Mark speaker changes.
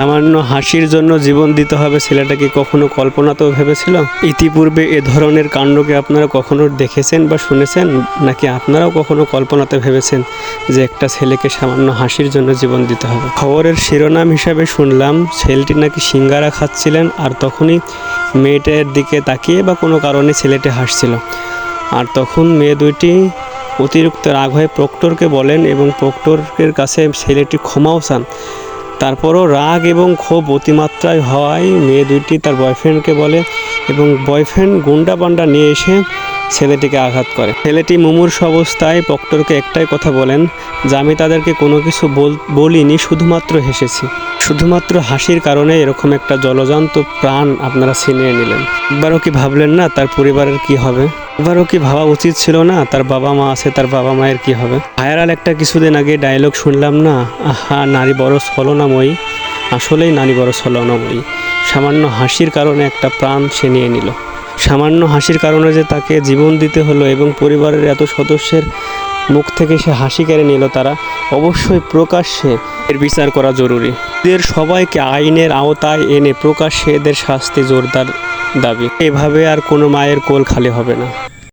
Speaker 1: সামান্য হাসির জন্য জীবন দিতে হবে ছেলেটাকে কখনো কল্পনাতেও ভেবেছিল? ইতিপূর্বে এ ধরনের কাণ্ডকে আপনারা কখনো দেখেছেন বা শুনেছেন? নাকি আপনারাও কখনো কল্পনাতে ভেবেছেন যে একটা ছেলেকে সামান্য হাসির জন্য জীবন দিতে হবে? খবরের শিরোনাম হিসাবে শুনলাম, ছেলেটি নাকি সিঙ্গারা খাচ্ছিলেন আর তখনই মেয়েটার দিকে তাকিয়ে বা কোনো কারণে ছেলেটি হাসছিল। আর তখন মেয়ে দুইটি অতিরিক্ত রাগ হয়ে প্রক্টরকে বলেন এবং প্রক্টরের কাছে ছেলেটি ক্ষমাও চান। তারপরও রাগ এবং ক্ষোভ অতিমাত্রায় হওয়ায় মেয়ে দুইটি তার বয়ফ্রেন্ডকে বলে এবং বয়ফ্রেন্ড গুন্ডা পান্ডা নিয়ে এসে ছেলেটিকে আঘাত করে। ছেলেটি মুমূর্ষ অবস্থায় প্রক্টরকে একটাই কথা বলেন, যে আমি তাদেরকে কোনো কিছু বল- বলিনি, শুধুমাত্র হেসেছি। শুধুমাত্র হাসির কারণে এরকম একটা জলজান্ত প্রাণ আপনারা ছিনিয়ে নিলেন। একবারও কি ভাবলেন না তার পরিবারের কি হবে? একবারও কি ভাবা উচিত ছিল না তার বাবা মা আছে, তার বাবা মায়ের কি হবে? ভাইরাল একটা কিছুদিন আগে ডায়লগ শুনলাম না? আহা, নারী বড় ছলনাময়ী। আসলেই নারী বড় ছলনাময়ী। সামান্য হাসির কারণে একটা প্রাণ সে নিয়ে নিল। সামান্য হাসির কারণে যে তাকে জীবন দিতে হলো এবং পরিবারের এত সদস্যের মুখ থেকে সে হাসি কেড়ে নিল তারা। অবশ্যই প্রকাশ্যে এর বিচার করা জরুরি। এদের সবাইকে আইনের আওতায় এনে প্রকাশ্যে এদের শাস্তি জোরদার দাবি। এভাবে আর কোনো মায়ের কোল খালি হবে না।